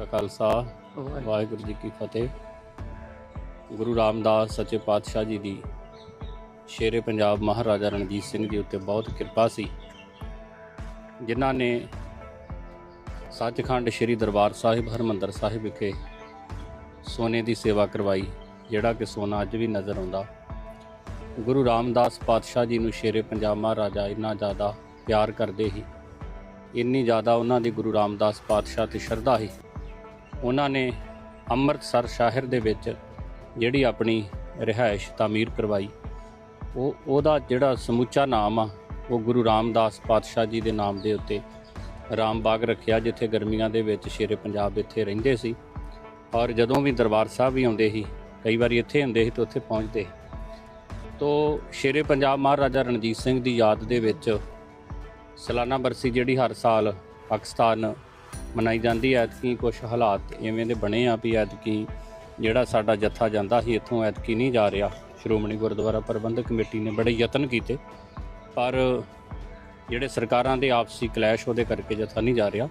ਕਾ ਖਾਲਸਾ, ਵਾਹਿਗੁਰੂ ਜੀ ਕੀ ਫਤਿਹ। ਗੁਰੂ ਰਾਮਦਾਸ ਸੱਚੇ ਪਾਤਸ਼ਾਹ ਜੀ ਦੀ ਸ਼ੇਰੇ ਪੰਜਾਬ ਮਹਾਰਾਜਾ ਰਣਜੀਤ ਸਿੰਘ ਜੀ ਉੱਤੇ ਬਹੁਤ ਕਿਰਪਾ ਸੀ। ਜਿਨ੍ਹਾਂ ਨੇ ਸੱਚਖੰਡ ਸ੍ਰੀ ਦਰਬਾਰ ਸਾਹਿਬ, ਹਰਮੰਦਰ ਸਾਹਿਬ ਵਿਖੇ ਸੋਨੇ ਦੀ ਸੇਵਾ ਕਰਵਾਈ, ਜਿਹੜਾ ਕਿ ਸੋਨਾ ਅੱਜ ਵੀ ਨਜ਼ਰ ਆਉਂਦਾ। ਗੁਰੂ ਰਾਮਦਾਸ ਪਾਤਸ਼ਾਹ ਜੀ ਨੂੰ ਸ਼ੇਰੇ ਪੰਜਾਬ ਮਹਾਰਾਜਾ ਇੰਨਾ ਜ਼ਿਆਦਾ ਪਿਆਰ ਕਰਦੇ ਸੀ। ਇੰਨੀ ਜ਼ਿਆਦਾ ਉਹਨਾਂ ਦੀ ਗੁਰੂ ਰਾਮਦਾਸ ਪਾਤਸ਼ਾਹ ਤੇ ਸ਼ਰਧਾ ਸੀ। ਉਹਨਾਂ ਨੇ ਅੰਮ੍ਰਿਤਸਰ ਸ਼ਹਿਰ ਦੇ ਵਿੱਚ ਜਿਹੜੀ ਆਪਣੀ ਰਿਹਾਇਸ਼ ਤਾਮੀਰ ਕਰਵਾਈ। ਉਹ, ਉਹਦਾ ਜਿਹੜਾ ਸਮੁੱਚਾ ਨਾਮ ਆ, ਉਹ ਗੁਰੂ ਰਾਮਦਾਸ ਪਾਤਸ਼ਾਹ ਜੀ ਦੇ ਨਾਮ ਦੇ ਉੱਤੇ ਰਾਮ ਬਾਗ ਰੱਖਿਆ, ਜਿੱਥੇ ਗਰਮੀਆਂ ਦੇ ਵਿੱਚ ਸ਼ੇਰੇ ਪੰਜਾਬ ਇੱਥੇ ਰਹਿੰਦੇ ਸੀ। ਔਰ ਜਦੋਂ ਵੀ ਦਰਬਾਰ ਸਾਹਿਬ ਵੀ ਆਉਂਦੇ ਸੀ, ਕਈ ਵਾਰੀ ਇੱਥੇ ਹੁੰਦੇ ਸੀ ਤੇ ਉੱਥੇ ਪਹੁੰਚਦੇ ਤੋ ਸ਼ੇਰੇ ਪੰਜਾਬ ਮਹਾਰਾਜਾ ਰਣਜੀਤ ਸਿੰਘ ਦੀ ਯਾਦ ਦੇ ਵਿੱਚ ਸਾਲਾਨਾ ਬਰਸੀ ਜਿਹੜੀ ਹਰ ਸਾਲ ਪਾਕਿਸਤਾਨ ਮਨਾਈ ਜਾਂਦੀ ਐਤਕੀ ਕੁਝ ਹਾਲਾਤ ਐਵੇਂ ਦੇ ਬਣੇ ਆ ਵੀ ਐਤਕੀ ਜਿਹੜਾ ਸਾਡਾ ਜੱਥਾ ਜਾਂਦਾ ਸੀ, ਇੱਥੋਂ ਐਤਕੀ ਨਹੀਂ ਜਾ ਰਿਹਾ। ਸ਼੍ਰੋਮਣੀ ਗੁਰਦੁਆਰਾ ਪ੍ਰਬੰਧਕ ਕਮੇਟੀ ਨੇ ਬੜੇ ਯਤਨ ਕੀਤੇ, ਪਰ ਜਿਹੜੇ ਸਰਕਾਰਾਂ ਦੇ ਆਪਸੀ ਕਲੈਸ਼ ਉਹਦੇ ਕਰਕੇ ਜੱਥਾ ਨਹੀਂ ਜਾ ਰਿਹਾ।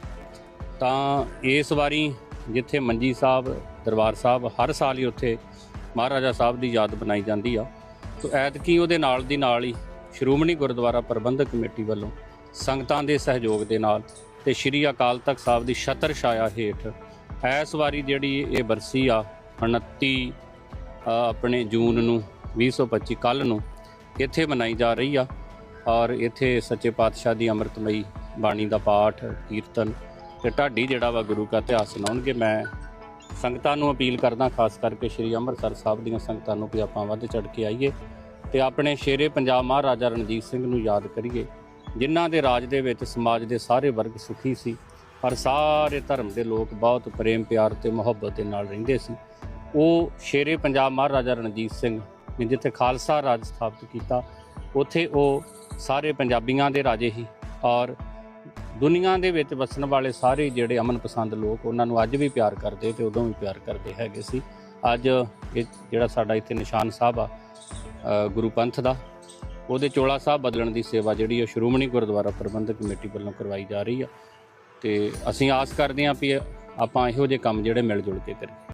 ਤਾਂ ਇਸ ਵਾਰੀ ਜਿੱਥੇ ਮੰਜੀ ਸਾਹਿਬ, ਦਰਬਾਰ ਸਾਹਿਬ ਹਰ ਸਾਲ ਹੀ ਉੱਥੇ ਮਹਾਰਾਜਾ ਸਾਹਿਬ ਦੀ ਯਾਦ ਬਣਾਈ ਜਾਂਦੀ ਆ, ਤੋ ਐਤਕੀ ਉਹਦੇ ਨਾਲ ਦੀ ਨਾਲ ਹੀ ਸ਼੍ਰੋਮਣੀ ਗੁਰਦੁਆਰਾ ਪ੍ਰਬੰਧਕ ਕਮੇਟੀ ਵੱਲੋਂ ਸੰਗਤਾਂ ਦੇ ਸਹਿਯੋਗ ਦੇ ਨਾਲ ਤੇ ਸ਼੍ਰੀ ਅਕਾਲ ਤਖਤ ਸਾਹਿਬ ਦੀ ਛਤਰ ਛਾਇਆ ਹੇਠ ਇਸ ਵਾਰੀ ਜਿਹੜੀ ਇਹ ਬਰਸੀ ਆ 29 ਆਪਣੇ ਜੂਨ ਨੂੰ 2025 ਕੱਲ ਨੂੰ ਇੱਥੇ ਮਨਾਈ ਜਾ ਰਹੀ ਆ ਔਰ ਇੱਥੇ ਸੱਚੇ ਪਾਤਸ਼ਾਹ ਦੀ ਅੰਮ੍ਰਿਤਮਈ ਬਾਣੀ ਦਾ ਪਾਠ, ਕੀਰਤਨ ਤੇ ਢਾਡੀ ਜਿਹੜਾ ਵਾ ਗੁਰੂ ਕਾ ਇਤਿਹਾਸ ਸੁਣਾਉਣਗੇ। ਮੈਂ ਸੰਗਤਾਂ ਨੂੰ ਅਪੀਲ ਕਰਦਾ, ਖਾਸ ਕਰਕੇ ਸ਼੍ਰੀ ਅੰਮ੍ਰਿਤਸਰ ਸਾਹਿਬ ਦੀਆਂ ਸੰਗਤਾਂ ਨੂੰ ਵੀ ਆਪਾਂ ਵੱਧ ਚੜ ਕੇ ਆਈਏ ਤੇ ਆਪਣੇ ਸ਼ੇਰੇ ਪੰਜਾਬ ਮਹਾਰਾਜਾ ਰਣਜੀਤ ਸਿੰਘ ਨੂੰ ਯਾਦ ਕਰੀਏ। ਜਿਨ੍ਹਾਂ ਦੇ ਰਾਜ ਦੇ ਵਿੱਚ ਸਮਾਜ ਦੇ ਸਾਰੇ ਵਰਗ ਸੁਖੀ ਸੀ, ਪਰ ਸਾਰੇ ਧਰਮ ਦੇ ਲੋਕ ਬਹੁਤ ਪ੍ਰੇਮ, ਪਿਆਰ ਤੇ ਮੁਹੱਬਤ ਦੇ ਨਾਲ ਰਹਿੰਦੇ ਸੀ। ਉਹ ਸ਼ੇਰੇ ਪੰਜਾਬ ਮਹਾਰਾਜਾ ਰਣਜੀਤ ਸਿੰਘ ਨੇ ਜਿੱਥੇ ਖਾਲਸਾ ਰਾਜ ਸਥਾਪਿਤ ਕੀਤਾ, ਉੱਥੇ ਉਹ ਸਾਰੇ ਪੰਜਾਬੀਆਂ ਦੇ ਰਾਜੇ ਹੀ ਔਰ ਦੁਨੀਆ ਦੇ ਵਿੱਚ ਵਸਣ ਵਾਲੇ ਸਾਰੇ ਜਿਹੜੇ ਅਮਨ ਪਸੰਦ ਲੋਕ, ਉਹਨਾਂ ਨੂੰ ਅੱਜ ਵੀ ਪਿਆਰ ਕਰਦੇ ਤੇ ਉਦੋਂ ਵੀ ਪਿਆਰ ਕਰਦੇ ਹੈਗੇ ਸੀ। ਅੱਜ ਇਹ ਜਿਹੜਾ ਸਾਡਾ ਇੱਥੇ ਨਿਸ਼ਾਨ ਸਾਹਿਬ ਆ ਗੁਰੂ ਪੰਥ ਦਾ ਉਹਦੇ ਚੋਲਾ ਸਾਹਿਬ ਬਦਲਣ ਦੀ ਸੇਵਾ ਜਿਹੜੀ ਉਹ ਸ਼੍ਰੋਮਣੀ ਗੁਰਦੁਆਰਾ ਪ੍ਰਬੰਧਕ ਕਮੇਟੀ ਵੱਲੋਂ ਕਰਵਾਈ ਜਾ ਰਹੀ ਆ। ਤੇ ਅਸੀਂ ਆਸ ਕਰਦੇ ਹਾਂ ਵੀ ਆਪਾਂ ਇਹੋ ਜਿਹੇ ਕੰਮ ਜਿਹੜੇ ਮਿਲ ਜੁਲ ਕੇ ਕਰੀਏ।